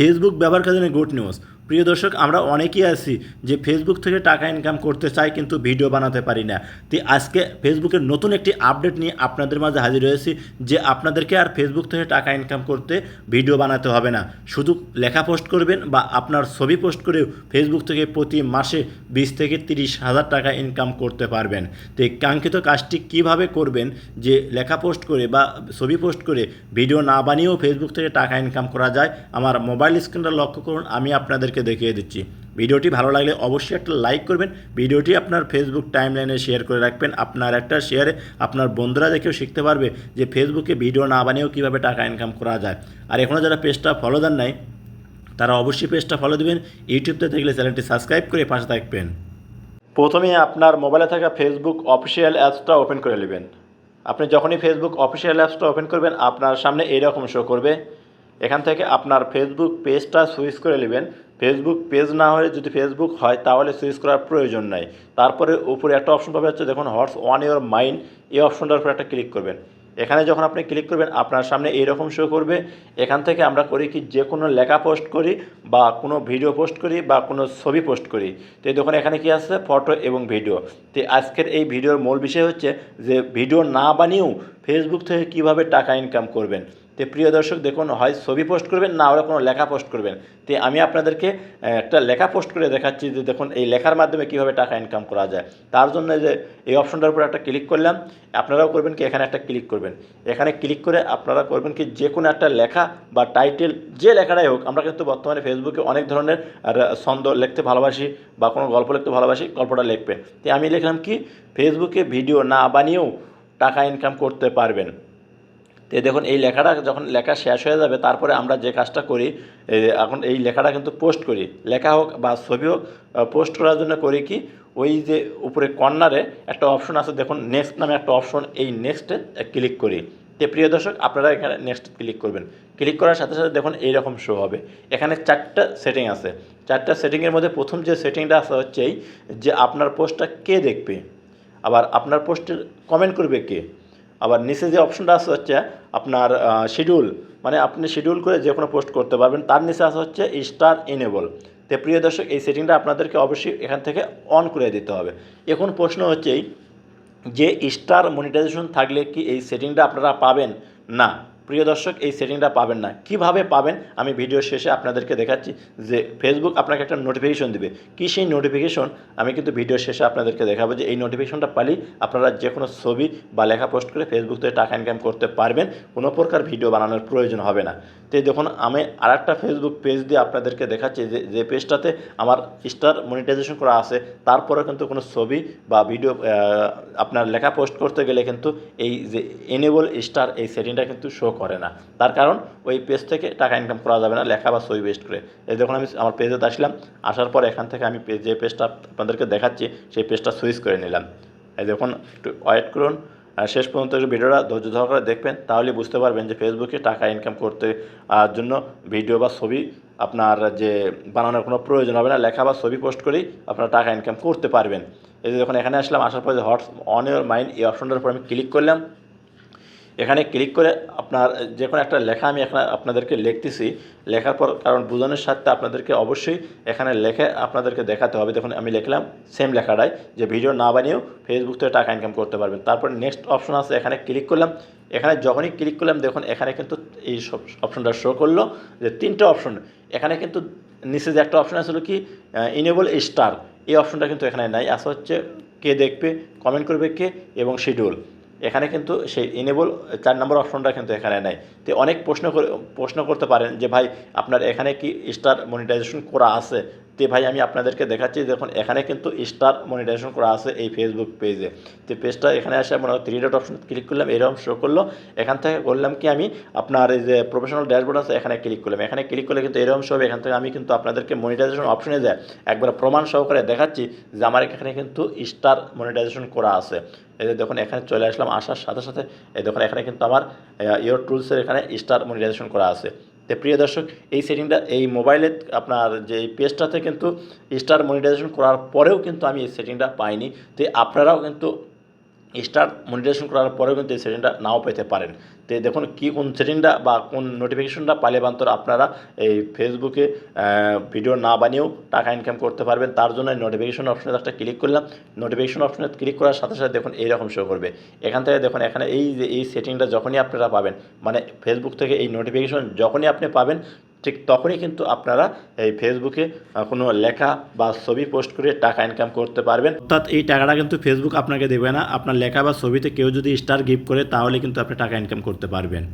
Facebook ব্যবহারকারীর জন্য good news প্রিয় দর্শক, আমরা অনেকেই আছি যে ফেসবুক থেকে টাকা ইনকাম করতে চাই কিন্তু ভিডিও বানাতে পারি না। তো আজকে ফেসবুকের নতুন একটি আপডেট নিয়ে আপনাদের মাঝে হাজির হয়েছি যে আপনাদেরকে আর ফেসবুক থেকে টাকা ইনকাম করতে ভিডিও বানাতে হবে না। শুধু লেখা পোস্ট করবেন বা আপনার ছবি পোস্ট করেও ফেসবুক থেকে প্রতি মাসে বিশ থেকে তিরিশ হাজার টাকা ইনকাম করতে পারবেন। তো এই কাঙ্ক্ষিত কাজটি কীভাবে করবেন যে লেখা পোস্ট করে বা ছবি পোস্ট করে ভিডিও না বানিয়েও ফেসবুক থেকে টাকা ইনকাম করা যায়, আমার মোবাইল স্ক্রিনটা লক্ষ্য করুন, আমি আপনাদেরকে দেখিয়ে দিচ্ছি। ভিডিওটি ভালো লাগলে অবশ্যই একটা লাইক করবেন। ভিডিওটি আপনার ফেসবুক টাইমলাইনে শেয়ার করে রাখবেন। আপনার একটা শেয়ারে আপনার বন্ধুরা দেখেও শিখতে পারবে যে ফেসবুকে ভিডিও না বানিয়েও কীভাবে টাকা ইনকাম করা যায়। আর এখনও যারা পেজটা ফলো দেন নাই, তারা অবশ্যই পেজটা ফলো দেবেন। ইউটিউবতে দেখলে চ্যানেলটি সাবস্ক্রাইব করে পাশে থাকবেন। প্রথমে আপনার মোবাইলে থাকা ফেসবুক অফিসিয়াল অ্যাপসটা ওপেন করে নেবেন। আপনি যখনই ফেসবুক অফিসিয়াল অ্যাপসটা ওপেন করবেন, আপনার সামনে এইরকম শো করবে। এখান থেকে আপনার ফেসবুক পেজটা সুইচ করে নেবেন। ফেসবুক পেজ না হলে যদি ফেসবুক হয়, তাহলে সুইচ করার প্রয়োজন নাই। তারপরে উপরে একটা অপশন পাবে হচ্ছে দেখুন হটস ওয়ান ইওর মাইন্ড এই অপশনটার উপর একটা ক্লিক করবেন। এখানে যখন আপনি ক্লিক করবেন, আপনার সামনে এইরকম শো করবে। এখান থেকে আমরা করি কি, যে কোনো লেখা পোস্ট করি বা কোনো ভিডিও পোস্ট করি বা কোনো ছবি পোস্ট করি। তো এই দেখুন, এখানে কি আছে? ফটো এবং ভিডিও তো আজকের এই ভিডিওর মূল বিষয় হচ্ছে যে ভিডিও না বানিয়েও ফেসবুক থেকে কীভাবে টাকা ইনকাম করবেন? তো প্রিয় দর্শক দেখুন, হয় ছবি পোস্ট করবেন না ওরা কোনো লেখা পোস্ট করবেন। তো আমি আপনাদেরকে একটা লেখা পোস্ট করে দেখাচ্ছি যে দেখুন এই লেখার মাধ্যমে কীভাবে টাকা ইনকাম করা যায়। তার জন্য যে, এই অপশনটার উপর একটা ক্লিক করলাম, আপনারাও করবেন কি, এখানে একটা ক্লিক করবেন। এখানে ক্লিক করে আপনারা করবেন কি, যে কোনো একটা লেখা বা টাইটেল যে লেখাটাই হোক, আমরা কিন্তু বর্তমানে ফেসবুকে অনেক ধরনের ছন্দ লিখতে ভালোবাসি বা কোনো গল্প লিখতে ভালোবাসি, গল্পটা লিখবে। তো আমি লিখলাম কি ফেসবুকে ভিডিও না বানিয়েও টাকা ইনকাম করতে পারবেন। তো দেখুন, এই লেখাটা যখন লেখা শেষ হয়ে যাবে, তারপরে আমরা যে কাজটা করি এখন এই লেখাটা কিন্তু পোস্ট করি। লেখা হোক বা ছবি হোক পোস্ট করার জন্য করি কি, ওই যে উপরে কর্নারে একটা অপশন আছে, দেখুন নেক্সট নামে একটা অপশন এই নেক্সটে ক্লিক করি। তো প্রিয় দর্শক, আপনারা এখানে নেক্সট ক্লিক করবেন। ক্লিক করার সাথে সাথে দেখুন, এইরকম শো হবে। এখানে চারটা সেটিং আছে। চারটা সেটিংয়ের মধ্যে প্রথম যে সেটিংটা আছে, হচ্ছে এই যে আপনার পোস্টটা কে দেখবে? আবার আপনার পোস্টের কমেন্ট করবে কে? আবার নিচে যে অপশনটা আছে হচ্ছে আপনার শিডিউল মানে আপনি শিডিউল করে যে কোনো পোস্ট করতে পারবেন, তার নিচে আসা হচ্ছে স্টার এনেবল তো প্রিয় দর্শক, এই সেটিংটা আপনাদেরকে অবশ্যই এখান থেকে অন করে দিতে হবে। এখন প্রশ্ন হচ্ছেই, যে স্টার মনিটাইজেশন থাকলে কি এই সেটিংটা আপনারা পাবেন? না। প্রিয় দর্শক, এই সেটিংটা পাবেন না। কীভাবে পাবেন? আমি ভিডিও শেষে আপনাদেরকে দেখাচ্ছি যে ফেসবুক আপনাকে একটা নোটিফিকেশন দিবে। কি সেই নোটিফিকেশন আমি কিন্তু ভিডিও শেষে আপনাদেরকে দেখাবো যে এই নোটিফিকেশনটা পালি আপনারা যে কোনো ছবি বা লেখা পোস্ট করে ফেসবুক থেকে টাকা ইনকাম করতে পারবেন। কোনো প্রকার ভিডিও বানানোর প্রয়োজন হবে না। তো দেখুন, আমি আর একটা ফেসবুক পেজ দিয়ে আপনাদেরকে দেখাচ্ছি যে যে পেজটাতে আমার স্টার মনিটাইজেশন করা আছে। তারপরে কিন্তু কোনো ছবি বা ভিডিও আপনার লেখা পোস্ট করতে গেলে কিন্তু এই যে এনেবল স্টার এই সেটিংটা কিন্তু শো করে না। তার কারণ, ওই পেজ থেকে টাকা ইনকাম করা যাবে না, লেখা বা ছবি বেস্ট করে। এই দেখুন, আমি আমার পেজে আসলাম, আসার পর এখান থেকে আমি যে পেজটা আপনাদেরকে দেখাচ্ছি, সেই পেজটা সুইচ করে নিলাম। এই দেখুন, একটু ওয়েট করুন। শেষ পর্যন্ত ভিডিওটা ধৈর্য ধরে দেখবেন তাহলে বুঝতে পারবেন যে ফেসবুকে টাকা ইনকাম করতে জন্য ভিডিও বা ছবি আপনার যে বানানোর কোনো প্রয়োজন হবে না, লেখা বা ছবি পোস্ট করেই আপনারা টাকা ইনকাম করতে পারবেন। এই যে যখন এখানে আসলাম, আসার পর হটস অন ইউর মাইন্ড এই অপশনটার উপর আমি ক্লিক করলাম। এখানে ক্লিক করে আপনার যে কোনো একটা লেখা আমি এখানে আপনাদেরকে লিখতেছি। লেখার পর কারণ বোঝানোর সাথে আপনাদেরকে অবশ্যই এখানে লেখে আপনাদেরকে দেখাতে হবে। দেখুন, আমি লিখলাম সেম লেখাটাই। যে ভিডিও না বানিয়েও ফেসবুক থেকে টাকা ইনকাম করতে পারবেন। তারপর নেক্সট অপশন আছে, এখানে ক্লিক করলাম। এখানে যখনই ক্লিক করলাম, দেখুন, এখানে কিন্তু এই সব অপশনটা শো করল যে তিনটে অপশন এখানে কিন্তু নিচে যে একটা অপশন আসলে কি ইনেবল স্টার এই অপশনটা কিন্তু এখানে নাই। আসা হচ্ছে কে দেখবে কমেন্ট করবে কে এবং শিডিউল এখানে কিন্তু সেই ইনেবল চার নম্বর অপশনটা কিন্তু এখানে নেই। তো অনেক প্রশ্ন প্রশ্ন করতে পারেন যে ভাই, আপনার এখানে কি স্টার মনিটাইজেশন করা আছে? তো ভাই আমি আপনাদেরকে দেখাচ্ছি, দেখুন, এখানে কিন্তু স্টার মনিটাইজেশন করা আছে এই ফেসবুক পেজে তো পেজটা এখানে আসে মনে হয় থ্রি ডট অপশন ক্লিক করলাম, এরকম শো করল। এখান থেকে করলাম কি আমি, আপনার এই যে প্রফেশনাল ড্যাশবোর্ড আছে, এখানে ক্লিক করলাম। এখানে ক্লিক করলে কিন্তু এরকম সব এখান থেকে আমি কিন্তু আপনাদেরকে মনিটাইজেশন অপশনে যায় একবার প্রমাণ সহকারে দেখাচ্ছি যে আমার এখানে কিন্তু স্টার মনিটাইজেশন করা আছে। এই যে দেখুন, এখানে চলে আসলাম, আসার সাথে সাথে, এই দেখুন, এখানে কিন্তু আমার ইয়োর টুলসের এখানে স্টার মনিটাইজেশন করা আছে। তো প্রিয় দর্শক, এই সেটিংটা এই মোবাইলে আপনার যে পেজটাতে কিন্তু স্টার মনিটাইজেশন করার পরেও কিন্তু আমি এই সেটিংটা পাইনি। তো আপনারাও কিন্তু স্টার মনিটাইজেশন করার পরেও কিন্তু এই সেটিংটা নাও পেতে পারেন। তো দেখুন কি কোন সেটিংটা বা কোন নোটিফিকেশনটা পালে বান্তর আপনারা এই ফেসবুকে ভিডিও না বানিয়েও টাকা ইনকাম করতে পারবেন। তার জন্য নোটিফিকেশন অপশনে একটা ক্লিক করলাম। নোটিফিকেশন অপশনে ক্লিক করার সাথে সাথে দেখুন এইরকম শো করবে। এখান থেকে দেখুন এখানে এই যে, এই সেটিংটা যখনই আপনারা পাবেন মানে ফেসবুক থেকে এই নোটিফিকেশন যখনই আপনি পাবেন ঠিক তখনই কিন্তু আপনারা এই ফেসবুকে কোনো লেখা বা ছবি পোস্ট করে টাকা ইনকাম করতে পারবেন। অর্থাৎ এই টাকাটা কিন্তু ফেসবুক আপনাকে দেবে না। আপনার লেখা বা ছবিতে কেউ যদি স্টার গিফট করে, তাহলে কিন্তু আপনি টাকা ইনকাম করতে পারবেন।